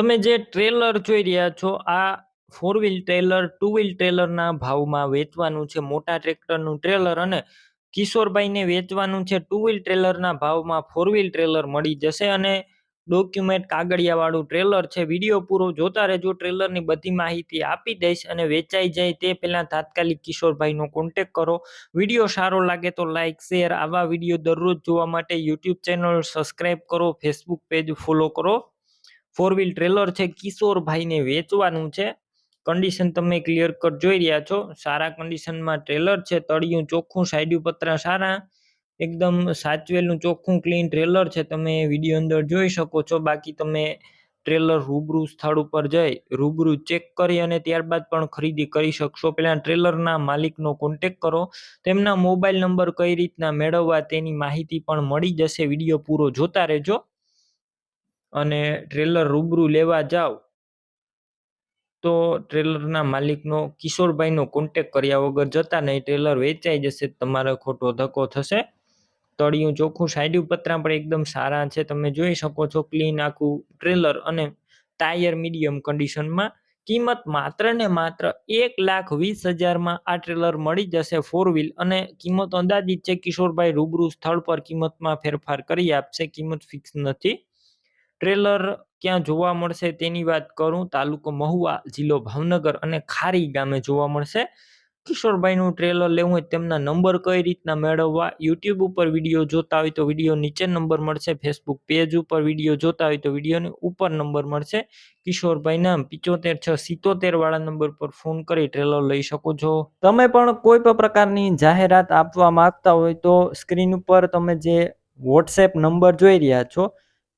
તમે જે ટ્રેલર જોઈ રહ્યા છો, આ four wheel trailer two wheel ટ્રેલરના ભાવમાં વેચવાનું છે, મોટા ટ્રેક્ટરનું ટ્રેલર અને કિશોરભાઈને વેચવાનું છે ટુ વ્હીલ ટ્રેલરના ભાવમાં ફોર વ્હીલ ટ્રેલર મળી જશે અને ડોક્યુમેન્ટ કાગળિયાવાળું ટ્રેલર છે. વીડિયો પૂરો જોતા રહેજો ટ્રેલરની બધી માહિતી આપી દઈશ અને વેચાઈ જાય તે પહેલાં તાત્કાલિક કિશોરભાઈનો કોન્ટેક કરો. વીડિયો સારો લાગે તો લાઇક શેર આવા વીડિયો દરરોજ જોવા માટે યુટ્યુબ ચેનલ સબસ્ક્રાઈબ કરો ફેસબુક પેજ ફોલો કરો. ફોર વ્હીલ ટ્રેલર છે, કિશોરભાઈને વેચવાનું છે. કન્ડિશન તમે ક્લિયર કટ જોઈ રહ્યા છો. સારા કન્ડિશનમાં ટ્રેલર છે, તળિયું ચોખ્ખું સાઈડિયું પતરા સારા. એકદમ સાચવેલું ચોખ્ખું ક્લીન ટ્રેલર છે. તમે વીડિયો અંદર જોઈ શકો છો. બાકી તમે ટ્રેલર રૂબરૂ સ્થળ ઉપર જઈ, રૂબરૂ ચેક કરી અને ત્યારબાદ પણ ખરીદી કરી શકશો. પહેલાં ટ્રેલરના માલિકનો કોન્ટેક કરો. તેમના મોબાઈલ નંબર કઈ રીતના મેળવવા તેની માહિતી પણ મળી જશે. વીડિયો પૂરો જોતા રહેજો. અને ટ્રેલર રૂબરૂ લેવા જાઓ તો ટ્રેલરના માલિકનો કિશોરભાઈનો કોન્ટેક કર્યા વગર જતા નહીં. ટ્રેલર વેચાઈ જશે, તમારો ખોટો ધક્કો થશે. તળિયું ચોખ્ખું સાઈડ પતરા પણ એકદમ સારા છે. તમે જોઈ શકો છો ક્લીન આખું ટ્રેલર અને ટાયર મીડિયમ કન્ડિશનમાં કિંમત માત્ર ને માત્ર એક લાખ વીસ હજારમાં આ ટ્રેલર મળી જશે ફોર વ્હીલ અને કિંમત અંદાજિત છે. કિશોરભાઈ રૂબરૂ સ્થળ પર કિંમતમાં ફેરફાર કરી આપશે. કિંમત ફિક્સ નથી. ટ્રેલર ક્યાં જોવા મળશે તેની વાત કરું. તાલુકો મહુવા, જિલ્લો ભાવનગર અને ખારી ગામે જોવા મળશે. કિશોરભાઈનું ટ્રેલર લેવું હોય તેમના નંબર કઈ રીતના મેળવવા? યુટ્યુબ ઉપર વીડિયો જોતા હોય તો વીડિયો નીચે નંબર મળશે. ફેસબુક પેજ ઉપર વીડિયો જોતા હોય તો વિડીયોની ઉપર નંબર મળશે. કિશોરભાઈના પિચોતેર છ, સિત્તોતેર વાળા નંબર પર ફોન કરી ટ્રેલર લઈ શકો છો. તમે પણ કોઈ પણ પ્રકારની જાહેરાત આપવા માંગતા હોય તો સ્ક્રીન ઉપર તમે જે વોટ્સએપ નંબર જોઈ રહ્યા છો